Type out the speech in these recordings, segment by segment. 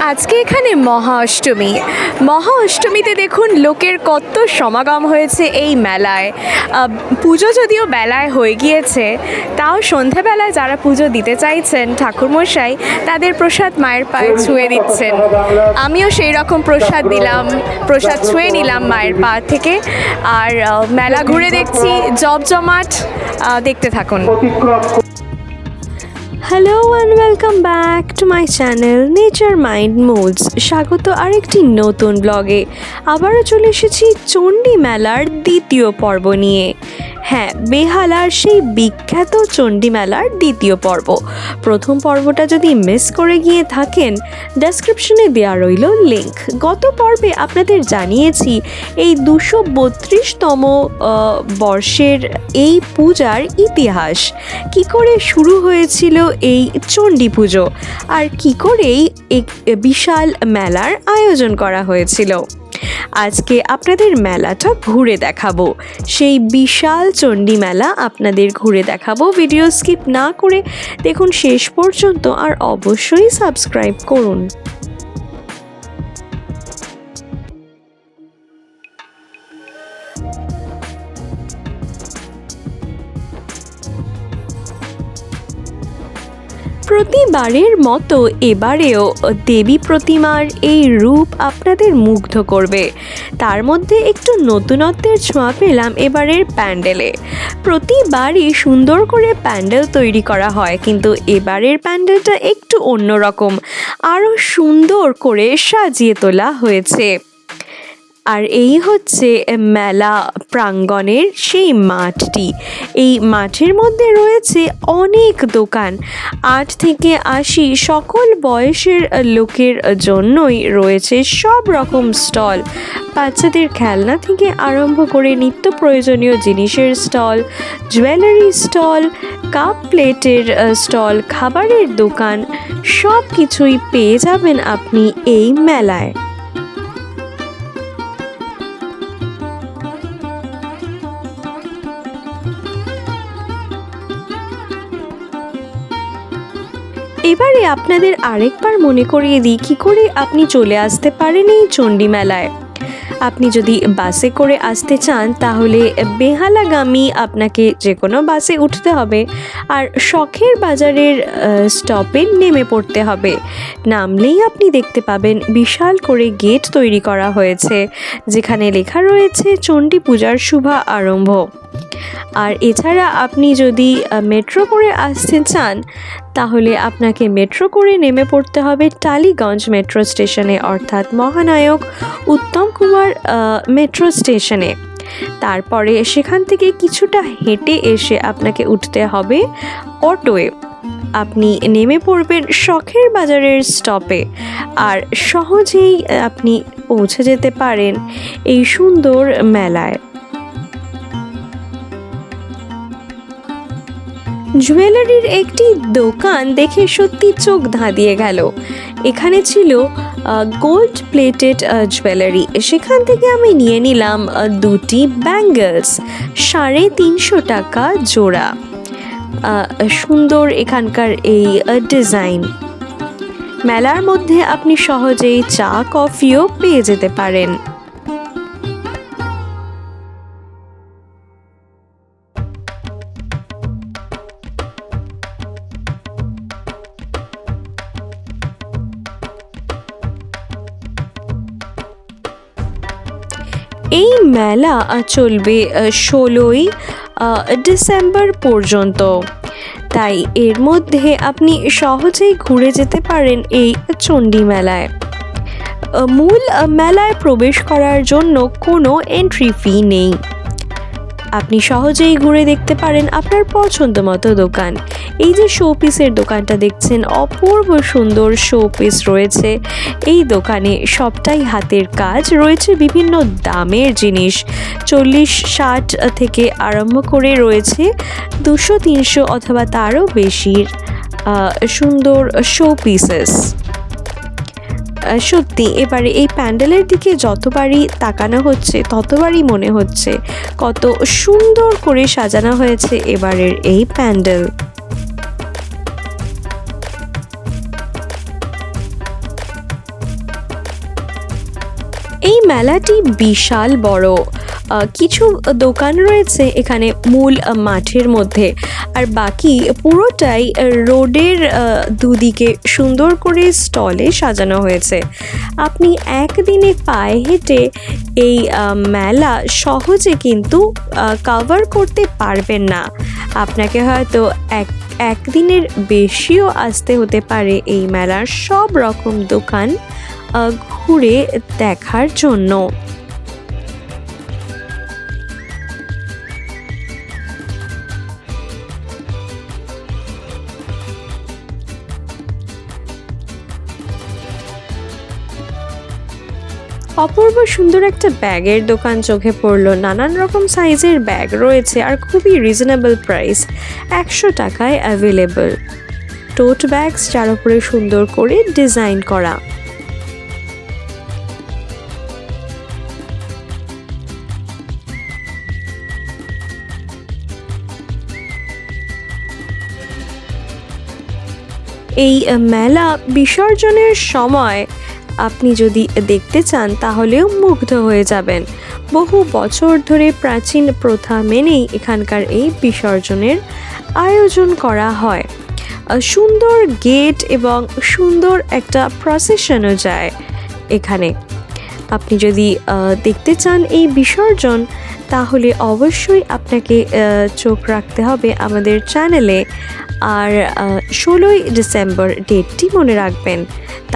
আজকে এখানে মহা অষ্টমী মহা অষ্টমীতে দেখুন লোকের কত সমাগম হয়েছে এই মেলায়। পুজো যদিও বেলায় হয়ে গিয়েছে, তাও সন্ধেবেলায় যারা পুজো দিতে চাইছেন ঠাকুরমশাই, তাদের প্রসাদ মায়ের পায়ে ছুঁয়ে দিচ্ছেন। আমিও সেই রকম প্রসাদ দিলাম, প্রসাদ ছুঁয়ে নিলাম মায়ের পা থেকে। আর মেলা ঘুরে দেখছি জমজমাট দেখতে থাকুন। Hello and welcome back to my channel nature mind moods স্বাগত আরেকটি নতুন ব্লগে আবারও চলে এসেছি চণ্ডী মেলার দ্বিতীয় পর্ব নিয়ে। হ্যাঁ বেহালার সেই বিখ্যাত চণ্ডী মেলার দ্বিতীয় পর্ব। প্রথম পর্বটা যদি মিস করে গিয়ে থাকেন ডেসক্রিপশনে দেওয়া রইল লিংক গত পর্বে আপনাদের জানিয়েছি, এই দুশো বত্রিশতম বর্ষের এই পূজার ইতিহাস। কি করে শুরু হয়েছিল এই চণ্ডী পুজো? আর কি করেই এক বিশাল মেলার আয়োজন করা হয়েছিল? আজকে আপনাদের মেলাটা ঘুরে দেখাবো। সেই বিশাল চণ্ডী মেলা আপনাদের ঘুরে দেখাবো। ভিডিও স্কিপ না করে দেখুন শেষ পর্যন্ত আর অবশ্যই সাবস্ক্রাইব করুন। প্রতিবারের মতো এবারেও দেবী প্রতিমার এই রূপ আপনাদের মুগ্ধ করবে। তার মধ্যে একটু নতুনত্বের ছোঁয়া পেলাম এবারের প্যান্ডেলে। প্রতিবারই সুন্দর করে প্যান্ডেল তৈরি করা হয়, কিন্তু এবারের প্যান্ডেলটা একটু অন্যরকম। আরও সুন্দর করে সাজিয়ে তোলা হয়েছে। আর এই হচ্ছে মেলা প্রাঙ্গণের সেই মাঠটি। এই মাঠের মধ্যে রয়েছে অনেক দোকান। আট থেকে আশি সকল বয়সের লোকের জন্যই রয়েছে সব রকম স্টল। বাচ্চাদের খেলনা থেকে আরম্ভ করে নিত্য প্রয়োজনীয় জিনিসের স্টল, জুয়েলারি স্টল, কাপ প্লেটের স্টল, খাবারের দোকান সব কিছুই পেয়ে যাবেন আপনি এই মেলায়। এবারে আপনাদের আরেকবার মনে করিয়ে দিই কী করে আপনি চলে আসতে পারেন এই চণ্ডী মেলায় আপনি যদি বাসে করে আসতে চান, তাহলে বেহালাগামী আপনাকে যে কোনো বাসে উঠতে হবে আর শখের বাজারের স্টপে নেমে পড়তে হবে। নামলেই আপনি দেখতে পাবেন বিশাল করে গেট তৈরি করা হয়েছে, যেখানে লেখা রয়েছে চণ্ডী পূজার শুভা আরম্ভ। আর এছাড়া আপনি যদি মেট্রো করে আসতে চান, তাহলে আপনাকে মেট্রো করে নেমে পড়তে হবে টালিগঞ্জ মেট্রো স্টেশনে অর্থাৎ মহানায়ক উত্তম কুমার মেট্রো স্টেশনে তারপরে সেখান থেকে কিছুটা হেঁটে এসে আপনাকে উঠতে হবে অটোয়ে আপনি নেমে পড়বেন শখের বাজারের স্টপে আর সহজেই আপনি পৌঁছে যেতে পারেন এই সুন্দর মেলায়। জুয়েলারির একটি দোকান দেখে সত্যি চোখ ধাঁধিয়ে গেল। এখানে ছিল গোল্ড প্লেটেড জুয়েলারি সেখান থেকে আমি নিয়ে নিলাম দুটি ব্যাঙ্গলস সাড়ে তিনশো টাকা জোড়া। সুন্দর এখানকার এই ডিজাইন মেলার মধ্যে আপনি সহজেই চা, কফিও পেয়ে যেতে পারেন। মেলা চলবে ষোলোই ডিসেম্বর পর্যন্ত। তাই এর মধ্যে আপনি সহজেই ঘুরে যেতে পারেন এই চণ্ডী মেলায়। মূল মেলায় প্রবেশ করার জন্য কোনো এন্ট্রি ফি নেই। আপনি সহজেই ঘুরে দেখতে পারেন আপনার পছন্দ মতো দোকান। এই যে শোপিসের দোকানটা দেখছেন, অপূর্ব সুন্দর শোপিস রয়েছে। এই দোকানে সবটাই হাতের কাজ, রয়েছে বিভিন্ন দামের জিনিস। চল্লিশ, ষাট থেকে আরম্ভ করে রয়েছে দুশো, তিনশো অথবা তারও বেশির সুন্দর শো পিসেস সত্যি, এবারে এই প্যান্ডেলের দিকে যতবারই তাকানো হচ্ছে, ততবারই মনে হচ্ছে কত সুন্দর করে সাজানো হয়েছে এবারের এই প্যান্ডেল। এই মেলাটি বিশাল বড়। কিছু দোকান রয়েছে এখানে মূল মাঠের মধ্যে। আর বাকি পুরোটাই রোডের দুদিকে সুন্দর করে স্টলে সাজানো হয়েছে। আপনি একদিনে পায়ে হেঁটে এই মেলা সহজে কিন্তু কভার করতে পারবেন না। আপনাকে হয়তো এক, একদিনের বেশিও আসতে হতে পারে এই মেলার সব রকম দোকান ঘুরে দেখার জন্য। অপূর্ব সুন্দর একটা ব্যাগের দোকান চোখে পড়ল। নানান রকম সাইজের ব্যাগ রয়েছে আর খুবই রিজনেবল প্রাইস একশো টাকায় অ্যাভেলেবল টোট ব্যাগস যার উপরে সুন্দর করে ডিজাইন করা। এই মেলা বিসর্জনের সময় আপনি যদি দেখতে চান, তাহলেও মুগ্ধ হয়ে যাবেন। বহু বছর ধরে প্রাচীন প্রথা মেনেই এখানকার এই বিসর্জনের আয়োজন করা হয়। সুন্দর গেট এবং সুন্দর একটা প্রসেশনও যায় এখানে। আপনি যদি দেখতে চান এই বিসর্জন, তাহলে অবশ্যই আপনাকে চোখ রাখতে হবে আমাদের চ্যানেলে। আর ষোলোই ডিসেম্বর ডেটটি মনে রাখবেন।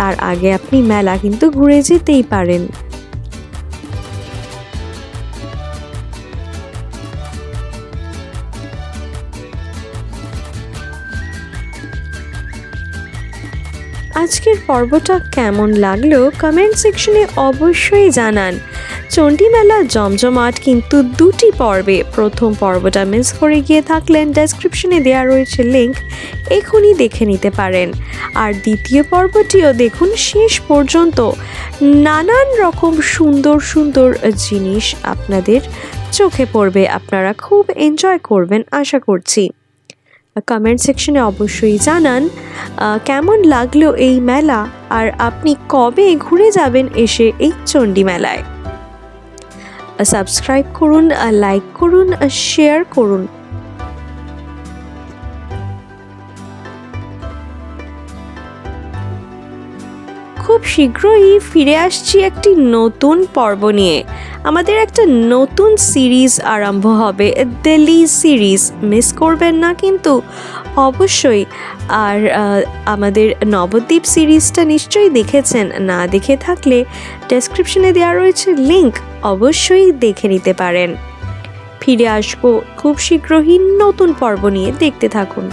তার আগে আপনি মেলা কিন্তু ঘুরে যেতেই পারেন। আজকের পর্বটা কেমন লাগল কমেন্ট সেকশনে অবশ্যই জানান। চণ্ডী মেলা জমজমাট কিন্তু দুটি পর্বে। প্রথম পর্বটা মিস করে গিয়ে থাকলেন ডেসক্রিপশনে দেওয়া রয়েছে লিংক এখনই দেখে নিতে পারেন। আর দ্বিতীয় পর্বটিও দেখুন শেষ পর্যন্ত। নানান রকম সুন্দর সুন্দর জিনিস আপনাদের চোখে পড়বে। আপনারা খুব এনজয় করবেন, আশা করছি। কমেন্ট সেকশনে অবশ্যই জানান কেমন লাগল এই মেলা? আর আপনি কবে ঘুরে যাবেন এসে এই চণ্ডী মেলায়? সাবস্ক্রাইব করুন লাইক করুন শেয়ার করুন। খুব শীঘ্রই ফিরে আসছি একটি নতুন পর্ব নিয়ে। আমাদের একটা নতুন সিরিজ আরম্ভ হবে দিল্লি সিরিজ মিস করবেন না কিন্তু অবশ্যই। আর আমাদের নবদ্বীপ সিরিজটা নিশ্চয়ই দেখেছেন। না দেখে থাকলে ডেসক্রিপশনে দেওয়া রয়েছে লিংক অবশ্যই দেখে নিতে পারেন। ফিরে আসব। খুব শীঘ্রই নতুন পর্ব নিয়ে দেখতে থাকুন।